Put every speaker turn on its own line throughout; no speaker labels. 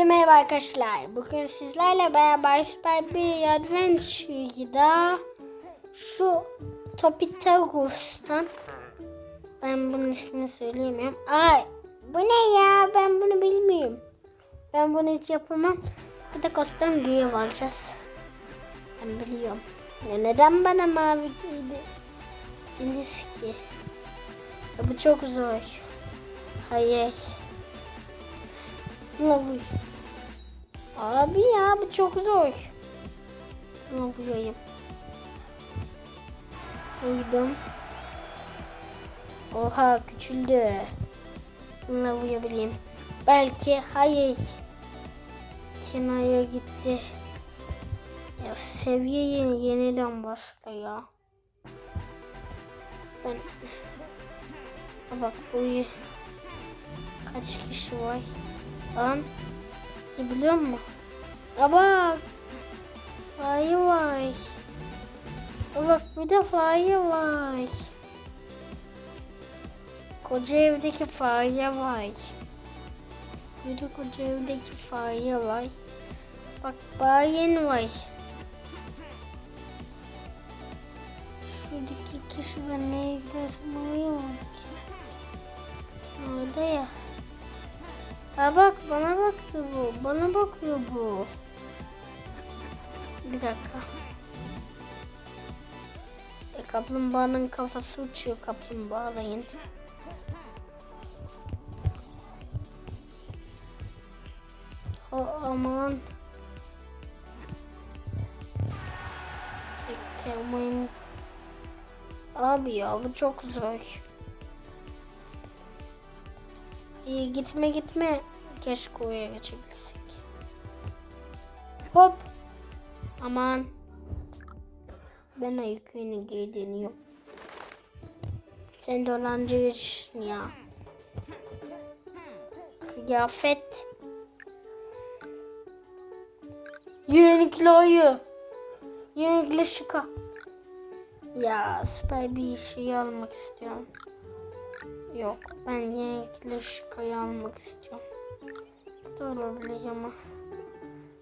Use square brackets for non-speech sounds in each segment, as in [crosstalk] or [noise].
Hepinize merhaba arkadaşlar. Bugün sizlerle beraber Super bir Adventure'da şu Topitagus'tan ben bunun ismini söyleyemiyorum. Ay bu ne ya ben bunu bilmiyorum. Ben bunu hiç yapamam. Topitagus'tan görev alacağız. Ben biliyorum. Ya neden bana mavi giydi? Deniz ki. Ya bu çok zor. Hayır. Lavur. Abi ya bu çok zor. Lavurayım. Uydum. Oha küçüldü. Bununla vuyabileyim. Belki hayır. Kenara gitti. Ya seviye yeni, yeniden başla ya. Ben bak bu kaç kişi var? Lan biliyor musun? Bak. Fare var. Bak bir de fare var. Koca evdeki fare var. Bir de koca evdeki fare var. Bak bayen var. Şuradaki kişi ben neye gidersem oraya. Orada ya. Ha bak bana baktı bu. Bana bakıyor bu. Bir dakika. E, kaplumbağanın kafası uçuyor kaplumbağalayın. O aman. Tek temayım. Abi ya bu çok zor. İyi gitme gitme. Keşke oraya geçebilsek. Hop. Aman. Ben ayıköyüne geri dönüyorum. Sen dolandırıcısın ya. Kıyafet. Yenilikli ayı. Yenilikli şıka. Ya süper bir şey almak istiyorum. Yok ben yenilikli şıkayı almak istiyorum. Da olabilir ama.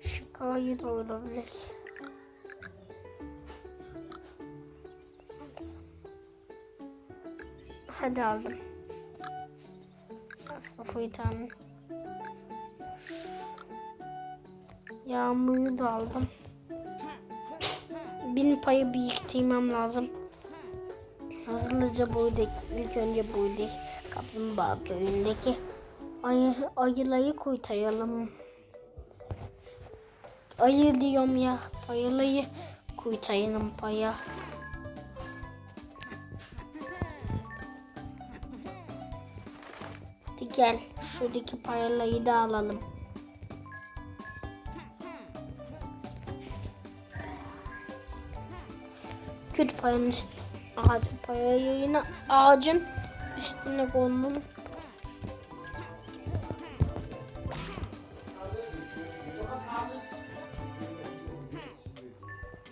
Şıkayı da olabilir. Hadi aldım. Aslında tane. Yağmuru da aldım. Bin payı biriktirmem lazım. Hızlıca buradaki, ilk önce buradaki kaplumbağa köyündeki ayı, ayılayı kurtaralım. Ayı diyorum ya, ayılayı kurtaralım paya. Hadi gel, şuradaki payalayı da alalım. Kürt payanın üstüne, ağaç payayı yine ağacın üstüne konulur.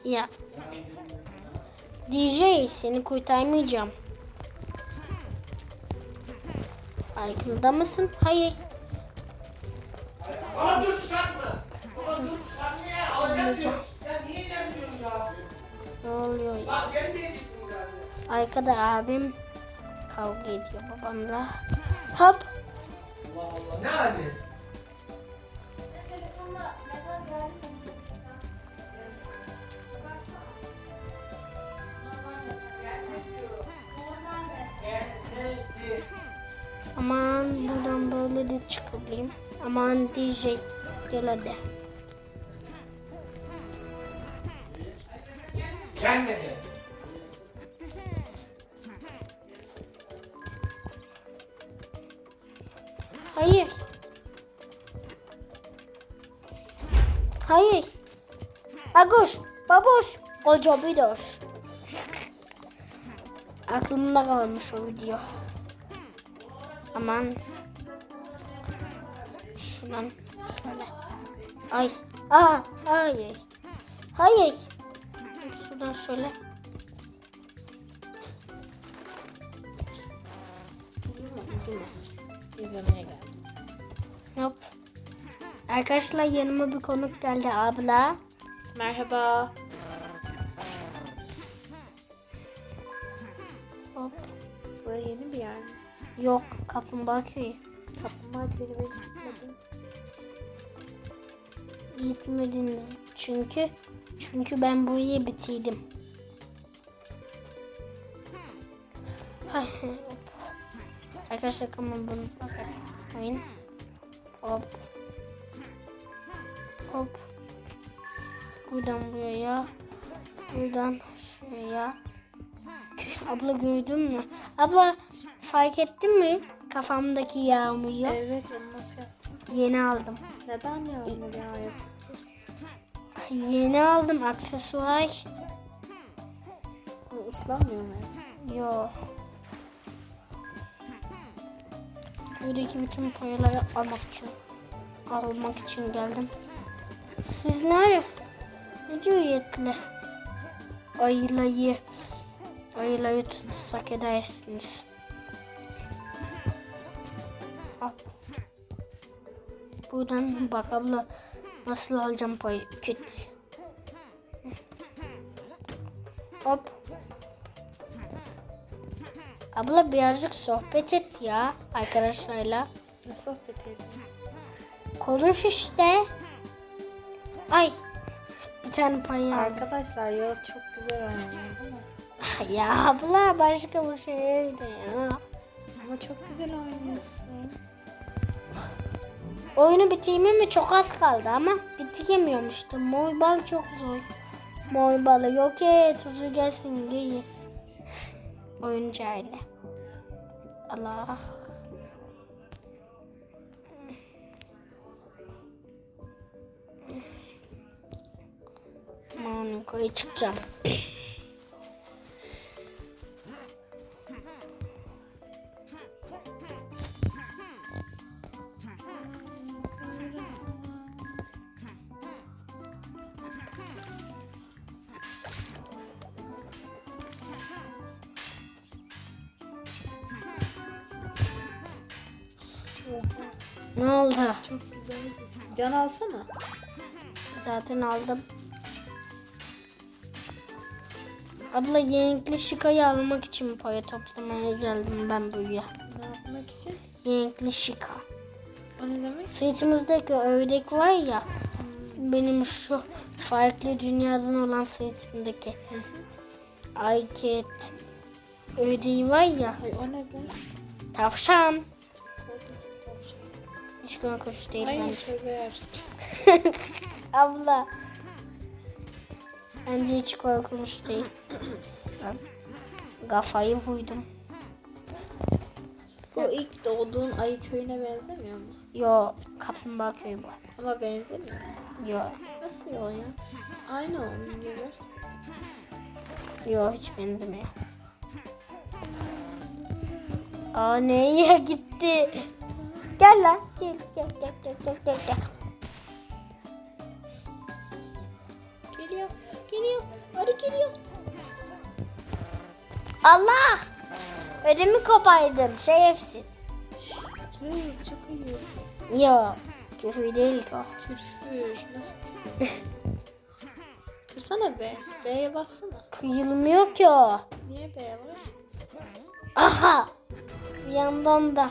Ya. DJ seni kurtarmayacağım. Farkında mısın? Hayır.
Ama dur çıkartma. Ama dur çıkartma ya. Alacağım diyorum. Ya niye ya?
Ne oluyor ya?
Bak gelmeyecektin zaten.
Arkada abim kavga ediyor babamla. Hop.
Allah Allah. Ne hali?
Çıkabileyim. Aman DJ gel hadi.
Gelmedi.
Hayır. Hayır. Aguş, babuş, koca bir doş. Aklımda kalmış o video. Aman. Şuradan şöyle. Ay. Aa, hayır. Hayır. Şuradan şöyle. İzlemeye geldim. Hop. Arkadaşlar yanıma bir konuk geldi abla.
Merhaba.
Hop.
Buraya yeni bir yer mi?
Yok kaplumbağa köyü.
Kaplumbağa köyüne ben hiç gitmedim.
Gitmediniz çünkü çünkü ben. Ay, hop. Arkadaşlar ama bunu bakayım. Hop. Hop. Buradan buraya. Buradan şuraya. Abla gördün mü? Abla fark ettin mi? Kafamdaki yağmuru.
Evet onu nasıl yaptın?
Yeni aldım.
Neden yağmur yağıyor?
Yeni aldım aksesuar.
Bu ıslanmıyor mu?
Yo. Buradaki bütün paraları almak için almak için geldim. Siz ne ne diyor yetli? Ayılayı ayılayı tutsak edersiniz. Al. Buradan bak abla nasıl alacağım payı küt. Hop. Abla birazcık sohbet et ya arkadaşlarla.
Ne sohbet ediyorsun?
Konuş işte. Ay. Bir tane aldım.
Arkadaşlar Yağız çok güzel oynuyor değil mi?
Ya abla başka bir şey öyle ya.
Ama çok güzel oynuyorsun.
Oyunu bitirmeme çok az kaldı ama bitiremiyorum işte. Mor bal çok zor. Mor balı yok et tuzu gelsin diye. Oyuncağıyla. Allah. Yukarı çıkacağım. Ne oldu?
Çok güzel. Can alsana.
Zaten aldım. Abla yenilikli şikayı almak için para toplamaya geldim ben buraya.
Ne yapmak için?
Yenilikli şika.
O ne demek?
Sırtımızdaki ördek var ya. Benim şu farklı dünyadan olan sırtımdaki. Ayket ördeği var ya.
Ay o ne be?
Tavşan. Hiç korkunç değil
Ay
bence.
sever. [laughs]
Abla. Bence hiç korkunç değil. Ben kafayı vurdum.
Bu ilk doğduğun ayı köyüne benzemiyor mu?
Yo kaplumbağa köyü bu.
Ama benzemiyor?
Yo.
Nasıl o ya? Aynı onun gibi.
Yo hiç benzemiyor. Aa neye gitti? Gel lan. Gel gel gel gel gel gel. gel.
Geliyor. Geliyor. Arı geliyor.
Allah! Ödümü kopaydın şerefsiz.
Yağız çok iyi.
Yo. Küfür değil o.
Kürfür. Nasıl? Kırsana be. B'ye bassana.
Kıyılmıyor ki o.
Niye B var?
Aha! Bir yandan da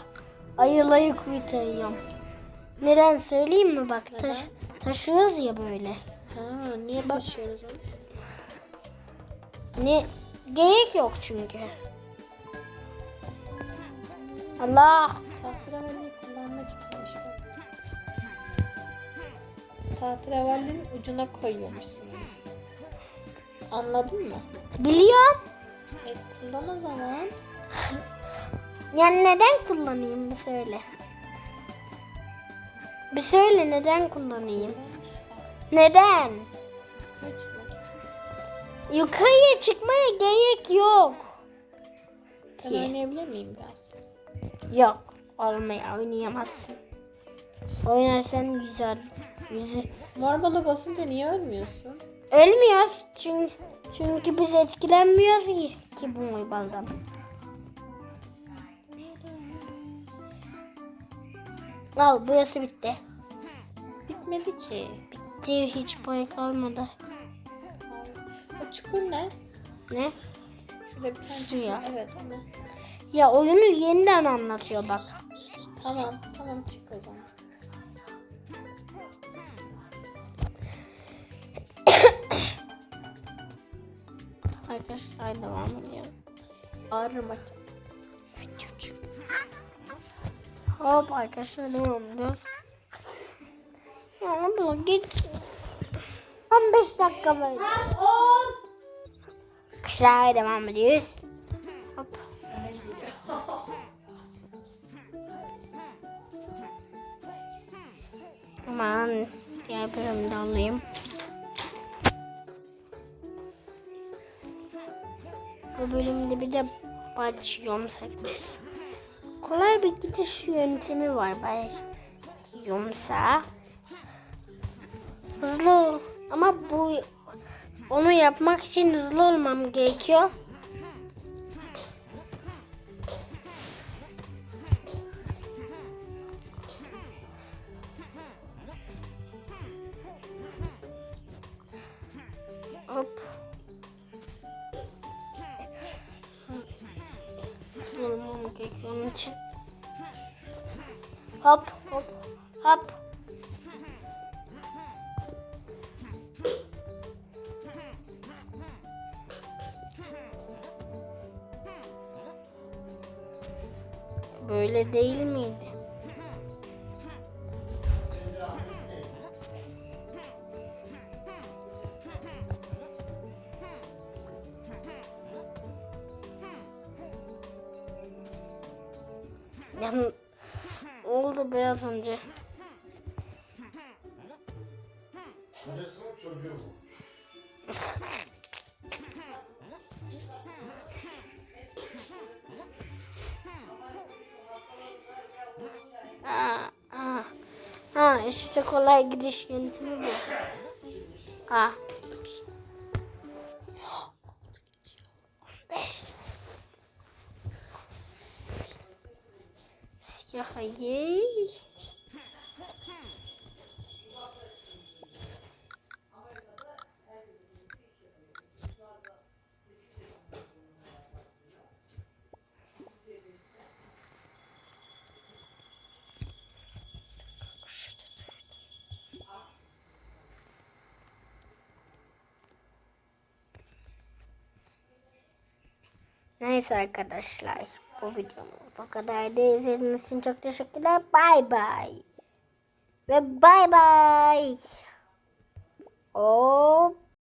ayılayı kurtarıyorum. Neden söyleyeyim mi bak taş, taşıyoruz ya böyle.
Ha, niye taşıyoruz onu?
Ne gerek yok çünkü. Allah!
Tahterevalliyi kullanmak içinmiş bak. Tahterevallinin ucuna koyuyormuşsun. Anladın mı?
Biliyorum.
E kullan o zaman.
Yani neden kullanayım bir söyle. Bir söyle neden kullanayım? Neden? Yukarıya çıkmaya gerek yok.
Ben
Ki.
oynayabilir miyim biraz?
Yok. Olmaya oynayamazsın. Oynarsan güzel. Yüzü.
Mor balı basınca niye ölmüyorsun?
Ölmüyoruz çünkü çünkü biz etkilenmiyoruz ki, bu mobilden. Al burası bitti.
bitmedi ki.
Bitti hiç boya kalmadı.
O çukur ne?
Ne?
Şurada bir tane çukur.
ya.
Evet onu.
Ya oyunu yeniden anlatıyor bak.
Tamam tamam çık o zaman.
Arkadaşlar devam ediyor.
Ağrı maçı.
Hop arkadaşlar devam ediyoruz. Ya abla git. 15 dakika böyle. Arkadaşlar devam ediyoruz. Hop. Aman bölümü de alayım. Bu bölümde bir de bacı sekeceğiz. Kolay bir gidiş yöntemi var yomsa. Hızlı ol. Ama bu onu yapmak için hızlı olmam gerekiyor. Hop hop hop. Böyle değil miydi? Yani Oldu biraz önce. ha, ha. ha işte kolay gidiş yöntemi bu. Ha. 15 Ya hayır. Neyse arkadaşlar bu videomuz bu kadar da izlediğiniz için çok teşekkürler. Bay bay. Ve bay bay. Oo.